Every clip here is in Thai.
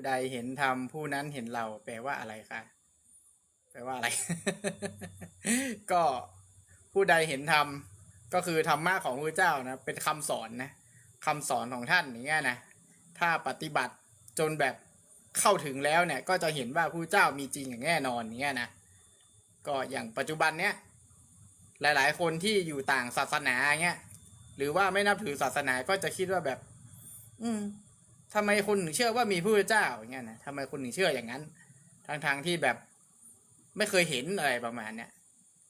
ผู้ใดเห็นธรรมผู้นั้นเห็นเรา แปลว่าอะไรคะแปลว่าอะไร ก็ผู้ใดเห็นธรรมก็คือธรรมะของพระเจ้านะเป็นคำสอนนะคำสอนของท่านอย่างเงี้ยนะถ้าปฏิบัติจนแบบเข้าถึงแล้วเนี่ย ก็จะเห็นว่าพระเจ้ามีจริงอย่างแน่นอนอย่างเงี้ยนะก็อย่างปัจจุบันเนี้ยหลาย ๆ คนที่อยู่ต่างศาสนาเงี้ยหรือว่าไม่นับถือศาสนาก็จะคิดว่าแบบ อืม ทำไมคนถึงเชื่อว่ามีพระเจ้าอย่างเงี้ยนะทำไมคนถึงเชื่ออย่างนั้นทางทางที่แบบไม่เคยเห็นอะไรประมาณเนี้ย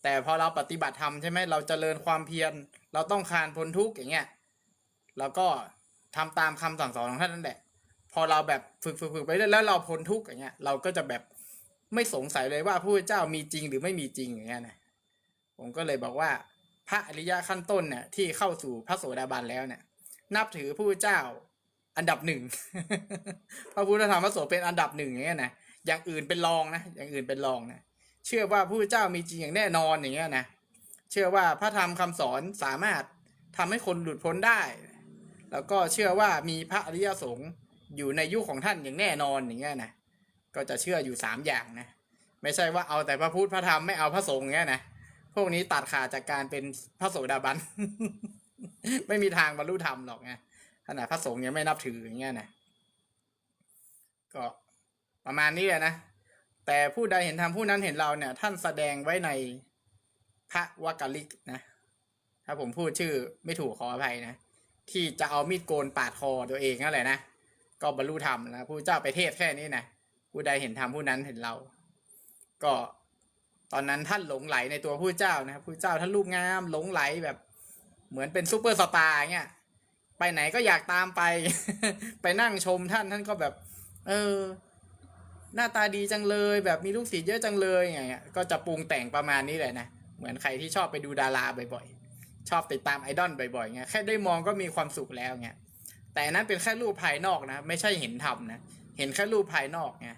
แต่พอเราปฏิบัติธรรมใช่ไหมเราจเจริญความเพียร เราต้องคานพ้นทุกข์อย่างเงี้ยแล้วก็ทำตามคำสั่งสอนของท่านนั่นแหละ พอเราแบบฝึกฝึกฝึกไปเรื่อยแล้วเราพ้นทุกข์อย่างเงี้ย เราก็จะแบบไม่สงสัยเลยว่าพระเจ้ามีจริงหรือไม่มีจริงอย่างเงี้ยนะผมก็เลยบอกว่า พระอริยะขั้นต้นเนี่ยที่เข้าสู่พระโสดาบันแล้วเนี่ย นับถือพระเจ้า อันดับหนึ่งพระพุทธธรรมพระสงฆ์เป็นอันดับหนึ่งอย่างเงี้ยนะอย่างอื่นเป็นรองนะ อย่างอื่นเป็นรองนะเชื่อว่าพระเจ้ามีจริงอย่างแน่นอนอย่างเงี้ยนะเชื่อว่าพระธรรมคำสอนสามารถทำให้คนหลุดพ้นได้ แล้วก็เชื่อว่ามีพระอริยสงฆ์อยู่ในยุคของท่านอย่างแน่นอนอย่างเงี้ยนะก็จะเชื่ออยู่สามอย่างนะไม่ใช่ว่าเอาแต่พระพุทธพระธรรมไม่เอาพระสงฆ์อย่างเงี้ยนะพวกนี้ตัดขาดจากการเป็นพระโสดาบัน ไม่มีทางบรรลุธรรมหรอกไง ขนาดพระสงฆ์ยังไม่นับถืออย่างเงี้ยนะก็ประมาณนี้แหละนะ แต่ผู้ใดเห็นธรรมผู้นั้นเห็นเราเนี่ย ท่านแสดงไว้ในพระวกลิกนะ ถ้าผมพูดชื่อไม่ถูกขออภัยนะ ที่จะเอามีดโกนปาดคอตัวเองนั่นแหละนะ ก็บรรลุธรรมนะผู้เจ้าไปเทศแค่นี้นะ ผู้ใดเห็นธรรมผู้นั้นเห็นเรา ก็ตอนนั้นท่านหลงไหลในตัวผู้เจ้านะครับผู้เจ้าท่านรูปงามหลงไหลแบบเหมือนเป็นซูเปอร์สตาร์เงี้ย ไปไหนก็อยากตามไป ไปนั่งชมท่านท่านก็แบบ เออ หน้าตาดีจังเลย แบบมีลูกศิษย์เยอะจังเลยอย่างเงี้ยก็จะปรุงแต่งประมาณนี้แหละนะเหมือนใครที่ชอบไปดูดาราบ่อยๆ ชอบติดตามไอดอลบ่อยๆเงี้ยแค่ได้มองก็มีความสุขแล้วเงี้ยแต่นั้นเป็นแค่รูปภายนอกนะ ไม่ใช่เห็นธรรมนะเห็นแค่รูปภายนอกไง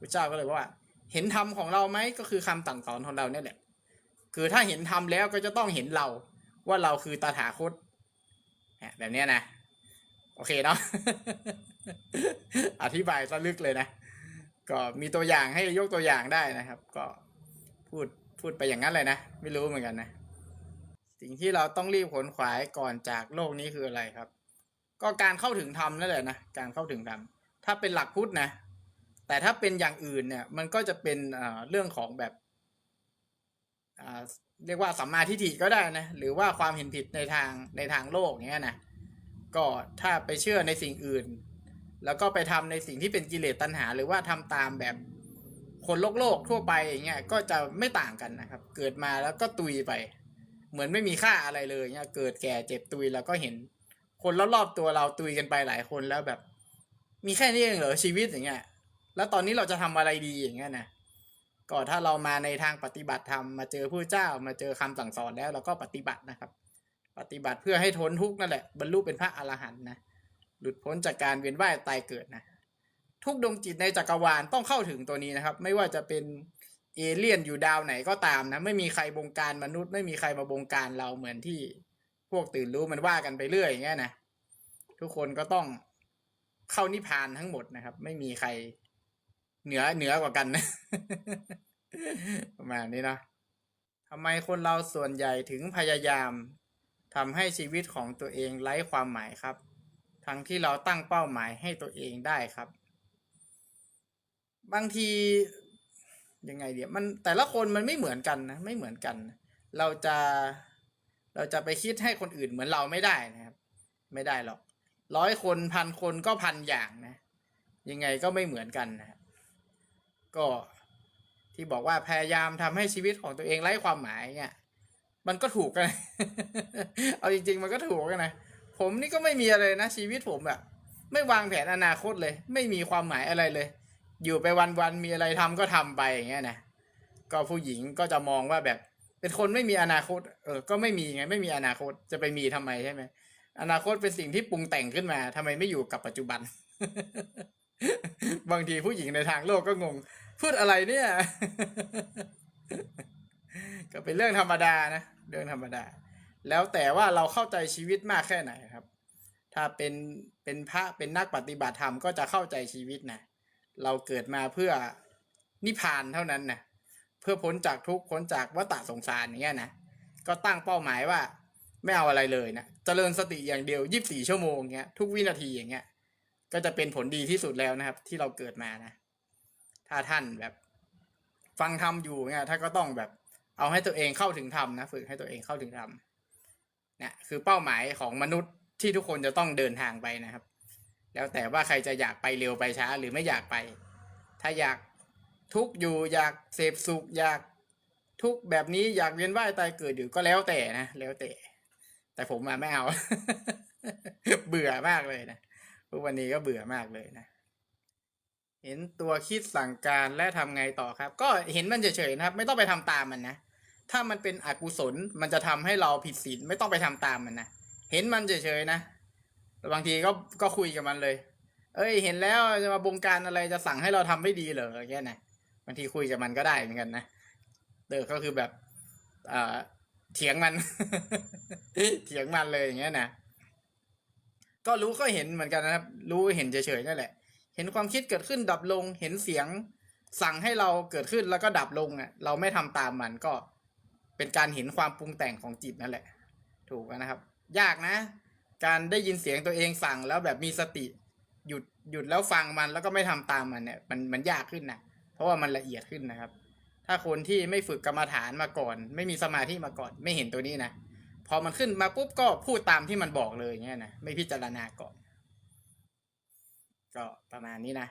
พระเจ้าก็เลยว่า เห็นธรรมของเราไหมก็คือคำสั่งสอนของเราเนี่ยแหละ คือถ้าเห็นธรรมแล้วก็จะต้องเห็นเราว่าเราคือตถาคต แบบเนี้ยนะ โอเคเนาะอธิบายซะลึกเลยนะ ก็มีตัวอย่างให้ยกตัวอย่างได้นะครับ ก็พูดพูดไปอย่างนั้นเลยนะ ไม่รู้เหมือนกันนะ สิ่งที่เราต้องรีบขนขวายก่อนจากโลกนี้คืออะไรครับ ก็การเข้าถึงธรรมนั่นแหละนะ การเข้าถึงธรรม ถ้าเป็นหลักพุทธนะ แต่ถ้าเป็นอย่างอื่นเนี่ย มันก็จะเป็นเรื่องของแบบ เรียกว่าสัมมาทิฏฐิก็ได้นะหรือว่าความเห็นผิดในทางในทางโลกเนี้ยนะก็ถ้าไปเชื่อในสิ่งอื่น แล้วก็ไปทำในสิ่งที่เป็นกิเลสตัณหา หรือว่าทำตามแบบคนโลกโลกทั่วไปอย่างเงี้ยก็จะไม่ต่างกันนะครับ เกิดมาแล้วก็ตุยไป เหมือนไม่มีค่าอะไรเลยเงี้ยเกิดแก่เจ็บตุยแล้วก็เห็น คนรอบๆตัวเราตุยกันไปหลายคนแล้วแบบ มีแค่นี้เองเหรอชีวิตอย่างเงี้ย แล้วตอนนี้เราจะทำอะไรดีอย่างเงี้ยนะ ก็ถ้าเรามาในทางปฏิบัติธรรมมาเจอผู้เจ้ามาเจอคำสั่งสอนแล้วเราก็ปฏิบัตินะครับ ปฏิบัติเพื่อให้ทนทุกข์นั่นแหละบรรลุเป็นพระอรหันต์นะหลุดพ้นจากการเวียนว่ายตายเกิดนะทุกดวงจิตในจักรวาลต้องเข้าถึงตัวนี้นะครับ ไม่ว่าจะเป็นเอเลี่ยนอยู่ดาวไหนก็ตามนะไม่มีใครบงการมนุษย์ ไม่มีใครมาบงการเราเหมือนที่พวกตื่นรู้มันว่ากันไปเรื่อยอย่างเงี้ยนะทุกคนก็ต้องเข้านิพพานทั้งหมดนะครับ ไม่มีใคร เหนือเหนือกว่ากันนะ ประมาณนี้นะทำไมคนเราส่วนใหญ่ถึงพยายามทำให้ชีวิตของตัวเองไร้ความหมายครับ ทั้งที่เราตั้งเป้าหมายให้ตัวเองได้ครับ บางทียังไงเดี๋ยวมันแต่ละคนมันไม่เหมือนกันนะไม่เหมือนกัน เราจะเราจะไปคิดให้คนอื่นเหมือนเราไม่ได้นะครับ ไม่ได้หรอกร้อยคนพันคนก็พันอย่างนะ ยังไงก็ไม่เหมือนกันนะครับ ก็ที่บอกว่าพยายามทำให้ชีวิตของตัวเองไร้ความหมายเนี่ยมันก็ถูกกัน เอาจริง ๆ มันก็ถูกกันนะ ผมนี่ก็ไม่มีอะไรนะ ชีวิตผมแบบไม่วางแผนอนาคตเลย ไม่มีความหมายอะไรเลย อยู่ไปวันๆมีอะไรทำก็ทำไปอย่างเงี้ยนะก็ผู้หญิงก็จะมองว่าแบบ เป็นคนไม่มีอนาคต เออ ก็ไม่มีไง ไม่มีอนาคตจะไปมีทำไมใช่ไหมอนาคตเป็นสิ่งที่ปรุงแต่งขึ้นมาทำไมไม่อยู่กับปัจจุบัน บางทีผู้หญิงในทางโลกก็งง พูดอะไรเนี่ย ก็เป็นเรื่องธรรมดานะเรื่องธรรมดา แล้วแต่ว่าเราเข้าใจชีวิตมากแค่ไหนครับ ถ้าเป็นเป็นพระเป็นนักปฏิบัติธรรมก็จะเข้าใจชีวิตนะเราเกิดมาเพื่อนิพพานเท่านั้นนะเพื่อพ้นจากทุกข์พ้นจากวัฏสงสารอย่างเงี้ยนะก็ตั้งเป้าหมายว่า ไม่เอาอะไรเลยนะเจริญสติอย่างเดียวยีิบสี่ชั่วโมงเงี้ยทุกวินาทีอย่างเงี้ย ก็จะเป็นผลดีที่สุดแล้วนะครับ ที่เราเกิดมานะ ถ้าท่านแบบ ฟังธรรมอยู่เนี่ยถ้าก็ต้องแบบ เอาให้ตัวเองเข้าถึงธรรมนะฝึกให้ตัวเองเข้าถึงธรรมเนี่ยคือเป้าหมายของมนุษย์ที่ทุกคนจะต้องเดินทางไปนะครับ แล้วแต่ว่าใครจะอยากไปเร็วไปช้า หรือไม่อยากไป ถ้าอยากทุกอยู่อยากเสพสุขอยากทุกแบบนี้อยากเวียนว่ายตายเกิดอยู่ก็แล้วแต่นะแล้วแต่ แต่ผมมาไม่เอา เบื่อมากเลยนะ ทุกวันนี้ก็เบื่อมากเลยนะ เห็นตัวคิดสั่งการและทำไงต่อครับ ก็เห็นมันเฉยๆนะครับ ไม่ต้องไปทำตามมันนะ ถ้ามันเป็นอกุศลมันจะทำให้เราผิดศีลไม่ต้องไปทำตามมันนะ เห็นมันเฉยๆนะ บางทีก็ก็คุยกับมันเลย เอ้ย เห็นแล้วจะมาบงการอะไรจะสั่งให้เราทำไม่ดีเหรออย่างเงี้ยนะบางทีคุยกับมันก็ได้เหมือนกันนะเออก็คือแบบเอ่อเถียงมัน เถียงมันเลยอย่างเงี้ยนะ ก็รู้ก็เห็นเหมือนกันนะครับ รู้เห็นเฉยๆนั่นแหละ เห็นความคิดเกิดขึ้นดับลง เห็นเสียงสั่งให้เราเกิดขึ้นแล้วก็ดับลงอะ เราไม่ทำตามมันก็เป็นการเห็นความปรุงแต่งของจิตนั่นแหละ ถูกนะครับ ยากนะ การได้ยินเสียงตัวเองสั่งแล้วแบบมีสติ หยุดหยุดแล้วฟังมันแล้วก็ไม่ทำตามมันเนี่ยมันมันยากขึ้นนะเพราะว่ามันละเอียดขึ้นนะครับ ถ้าคนที่ไม่ฝึกกรรมฐานมาก่อน ไม่มีสมาธิมาก่อน ไม่เห็นตัวนี้นะ พอมันขึ้นมาปุ๊บก็พูดตามที่มันบอกเลยเงี้ยนะไม่พิจารณาก่อน ก็ประมาณนี้นะ